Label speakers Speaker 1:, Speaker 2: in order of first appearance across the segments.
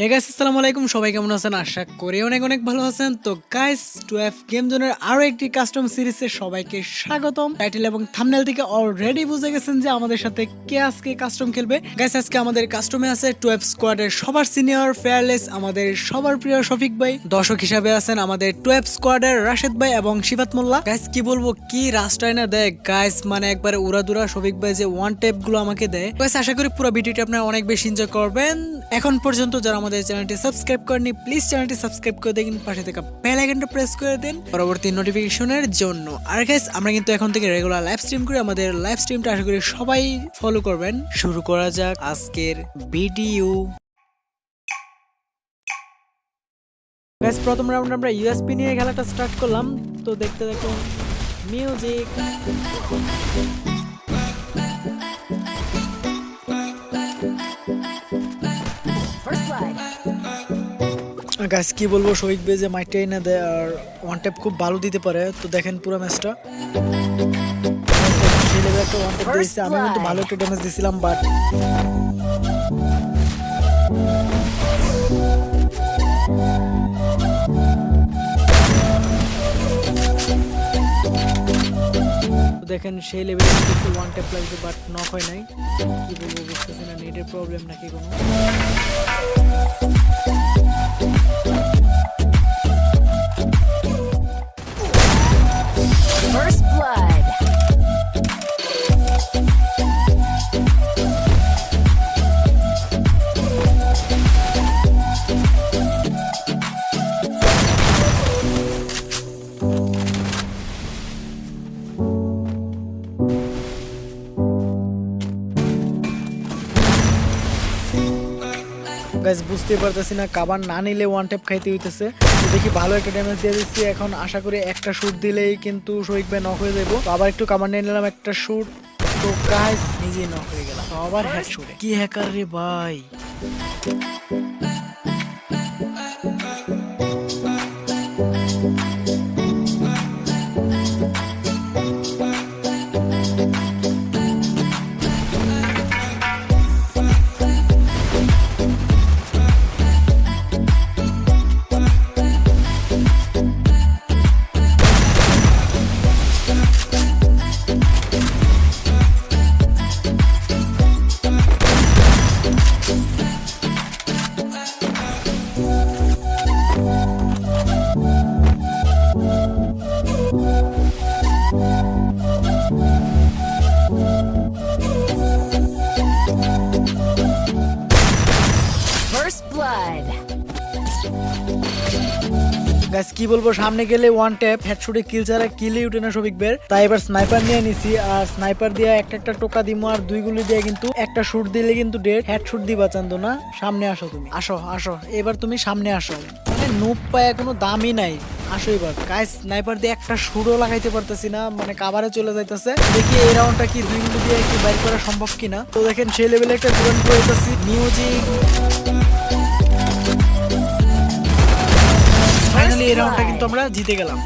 Speaker 1: Hey guys আসসালামু আলাইকুম সবাই কেমন আছেন? আশা করি অনেক অনেক ভালো আছেন। তো গাইস টুয়েলভ গেম জোনের আরও একটি কাস্টম সিরিজে সবাইকে স্বাগতম। টাইটেল এবং থাম্বনেল থেকে অলরেডি বুঝে গেছেন যে আমাদের সাথে কে আজকে কাস্টম খেলবে। গাইস আজকে আমাদের কাস্টমে আছে টুয়েলভ স্কোয়াডের সবার সিনিয়র ফেয়ারলেস আমাদের সবার প্রিয় শফিক ভাই। দর্শক হিসাবে আছেন আমাদের টুয়েলভ স্কোয়াডের রাশেদ ভাই এবং শিবাত মোল্লা। গাইস কি বলব, কি রাস্তায় না দেয়। গাইস মানে একবারে উড়াদুরা শফিক ভাই যে ওয়ান টেপগুলো আমাকে দেয়। গাইস আশা করি পুরো ভিডিওটি আপনারা অনেক বেশি এনজয় করবেন। এখন পর্যন্ত যারা আমাদের চ্যানেলটি সাবস্ক্রাইব করেনি প্লিজ চ্যানেলটি সাবস্ক্রাইব করে দিন পাশে থাকা বেল আইকনটা প্রেস করে দিন পরবর্তী নোটিফিকেশনের জন্য। আর গাইস আমরা কিন্তু এখন থেকে রেগুলার লাইভ স্ট্রিম করি, আমাদের লাইভ স্ট্রিমটা আশা করি সবাই ফলো করবেন। শুরু করা যাক আজকের ভিডিও গাইস প্রথম রাউন্ড আমরা ইউএসপি নিয়ে খেলাটা স্টার্ট করলাম। তো দেখতে দেখুন মিউজিক গাছ কি বলব শহীদ বে যে মাইকটাই না দেয় আর ওয়ান ট্যাপ খুব ভালো দিতে পারে তো দেখেন পুরো ম্যাচটা সেই একটা দিয়েছে আমি কিন্তু ভালো একটা ড্যামেজ দিয়েছিলাম বাট দেখেন সেই লেভেলে একটু ওয়ান ট্যাপ লাগছে বাট নক হয় নাই। কি বলব বুঝতেছি না নেটের প্রবলেম নাকি কোনো। গাইজ বুঝতে পারতেছি না কাবার না নিলে ওয়ান ট্যাপ খাইতে হইতেছে। দেখি ভালো একটা ড্যামেজ দিয়ে দিচ্ছি এখন আশা করি একটা শুট দিলেই কিন্তু শহীদ ভাই নক হয়ে যাব আবার একটু কাবার নিয়ে নিলাম, একটা শুট তো গাইজ নিজেই নক হয়ে গেলাম। আবার হ্যাক শুটে কি হ্যাকার রে ভাই? গাইজ কি বলব? সামনে গেলে ওয়ান ট্যাপ হেডশটে কিল ছাড়া কিলই উঠে না সবিক বের। তাই এবার স্নাইপার নিয়ে নিছি, আর স্নাইপার দিয়ে একটা একটা টোকা দিমো, আর দুই গুলি দিয়ে কিন্তু একটা শুট দিলে কিন্তু ডেড হেড শুট দিবা চান্দো না সামনে আসো তুমি। আসো আসো। এবার তুমি সামনে আসো। মানে নুপ পায় কোনো দামই নাই। আসো এবার। গাইজ স্নাইপার দিয়ে একটা শুটও লাগাইতে পারতেছি না মানে কাভারে চলে যাইতেছে। দেখি এই রাউন্ডটা কি দুই গুলি দিয়ে কি বাইর করা সম্ভব কিনা। তো দেখেন, সেই লেভেলে একটা ডুরান করে মিউজিক ফাইনালি এই রাউন্ডটা কিন্তু আমরা জিতে গেলাম।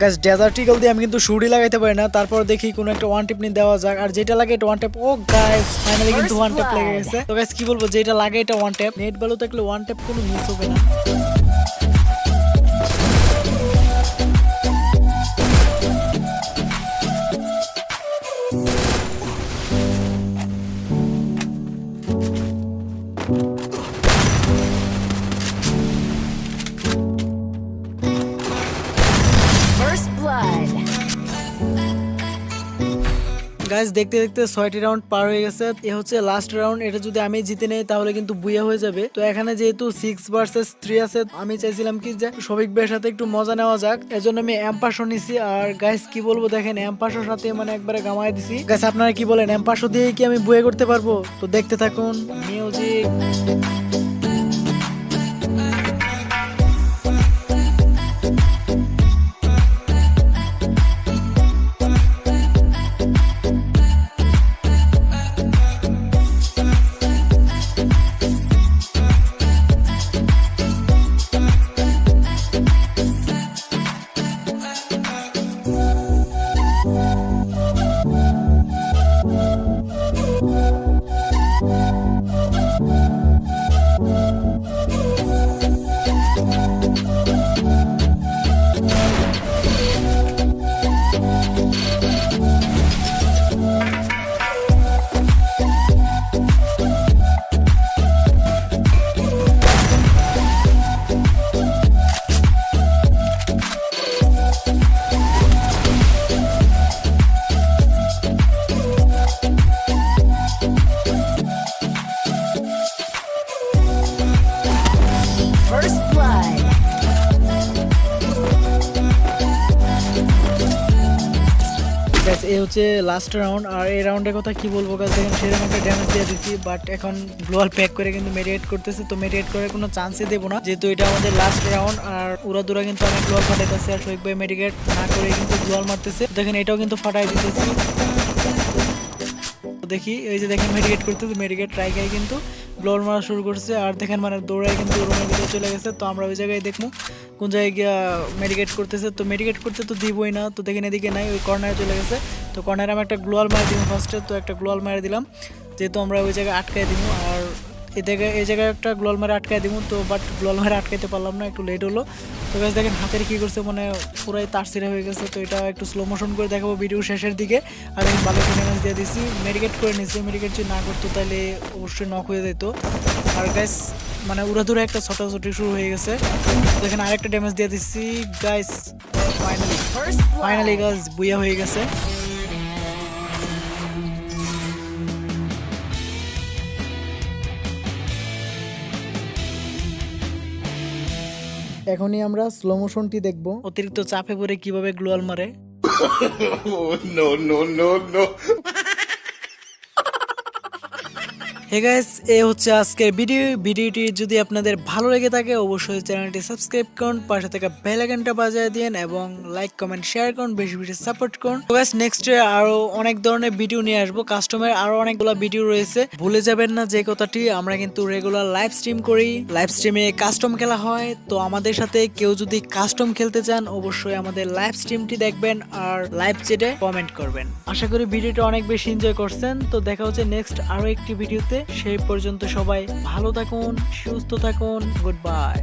Speaker 1: গাইস ডেজার্ট ইগল দিয়ে আমি কিন্তু সুরি লাগাইতে পারি না। তারপর দেখি কোনো একটা ওয়ান টিপ নিয়ে দেওয়া যাক। আর যেটা লাগে এটা ওয়ান টেপ ও গাইস ফাইনালি কিন্তু ওয়ান টেপ লেগে গেছে। তো গাইস কি বলব? যেটা লাগে এটা ওয়ান টেপ নেট ভালো থাকলে ওয়ান টেপ কোনো মিস হবে না। গাইস দেখতে দেখতে ছয়টি রাউন্ড পার হয়ে গেছে। এ হচ্ছে লাস্ট রাউন্ড এটা যদি আমি জিতে নেই, তাহলে কিন্তু বুয়া হয়ে যাবে। তো এখানে যেহেতু সিক্স ভার্সেস থ্রি আছে, আমি চাইছিলাম কি যে সবিক ভাইয়ের সাথে একটু মজা নেওয়া যাক। এজন্য আমি এম্পাসও নিছি। আর গাইস কি বলব, দেখেন এম্পাসোর সাথে মানে একবারে গামায় দিছি। গাইস আপনারা কি বলেন? এম্পাসও দিয়ে কি আমি বুয়ে করতে পারব? তো দেখতে থাকুন। মিউজিক এই হচ্ছে লাস্ট রাউন্ড আর এই রাউন্ডের কথা কি বলব গাছ দেখেন সেরকম একটা ড্যামেজ দিয়ে দিছি বাট এখন গ্লোয়াল প্যাক করে কিন্তু মেডিয়েট করতেছে, তো মেডিয়েট করার কোনো চান্সই দেবো না। যেহেতু এটা আমাদের লাস্ট রাউন্ড আর উড়া দুরা কিন্তু অনেক গ্লোয়াল ফাটাইতেছে আর শৈক ভাই মেডিকেট না করে কিন্তু গ্লোয়াল মারতেছে। দেখেন এটাও কিন্তু ফাটাই দিতেছি। দেখি, এই যে দেখেন মেডিকেট করতেছে মেডিকেট ট্রাই খাই কিন্তু ব্লোর মারা শুরু করছে, আর দেখেন মানে দৌড়ায় কিন্তু রুমের ভিতরে চলে গেছে, তো আমরা ওই জায়গায় দেখব। কোন জায়গায় গিয়া মেডিকেট করতেছে, তো মেডিকেট করতে তো দিবই না, তো দেখেন এদিকে নাই, ওই কর্নারে চলে গেছে। তো কর্নারে আমি একটা গ্লোয়াল মারি দিলাম ফার্স্টে তো একটা গ্লোয়াল মারি দিলাম, যেহেতু আমরা ওই জায়গায় আটকাই দিব আর এই জায়গায় এই জায়গায় একটা গ্লোয়াল মারে আটকায় দিব তো বাট গ্লোয়াল মারে আটকাইতে পারলাম না একটু লেট হলো। তো গাছ দেখেন হাতের কি করছে মানে পুরাই তার ছিঁড়ে হয়ে গেছে তো এটা একটু স্লো মোশন করে দেখাবো ভিডিও শেষের দিকে। আর আমি ভালো একটা ড্যামেজ দিয়ে দিছি মেডিকেট করে নিছি মেডিকেট যদি না করতো তাহলে অবশ্যই নক হয়ে যেত। আর গাইস মানে উড়াধুরা একটা ছোটাছুটি শুরু হয়ে গেছে। তো এখানে আরেকটা ড্যামেজ দিয়ে দিচ্ছি গাইস ফাইনালি ফাইনালি. গাছ বুয়া হয়ে গেছে। এখনই আমরা স্লো মোশনটি দেখব। অতিরিক্ত চাপে পড়ে কীভাবে গ্লোয়াল মারে?
Speaker 2: No no no
Speaker 1: no guys এ হচ্ছে আজকের ভিডিও ভিডিওটি যদি আপনাদের ভালো লেগে থাকে, অবশ্যই চ্যানেলটি সাবস্ক্রাইব করুন, পাশে থাকা বেল আইকনটা দিন এবং লাইক কমেন্ট শেয়ার করুন, বেশি বেশি সাপোর্ট করুন। তো গাইস নেক্সট আরও অনেক ধরনের ভিডিও নিয়ে আসব। কাস্টমার আরও অনেকগুলো ভিডিও রয়েছে। ভুলে যাবেন না যে কথাটি, আমরা কিন্তু রেগুলার লাইভ স্ট্রিম করি। লাইভ স্ট্রিমে কাস্টম খেলা হয়। তো আমাদের সাথে কেউ যদি কাস্টম খেলতে চান, অবশ্যই আমাদের লাইভ স্ট্রিমটি দেখবেন আর লাইভ চ্যাটে কমেন্ট করবেন। আশা করি ভিডিওটা অনেক বেশি এনজয় করছেন। তো দেখা হচ্ছে নেক্সট আরও একটি ভিডিওতে সেই পর্যন্ত সবাই ভালো থাকুন সুস্থ থাকুন গুড বাই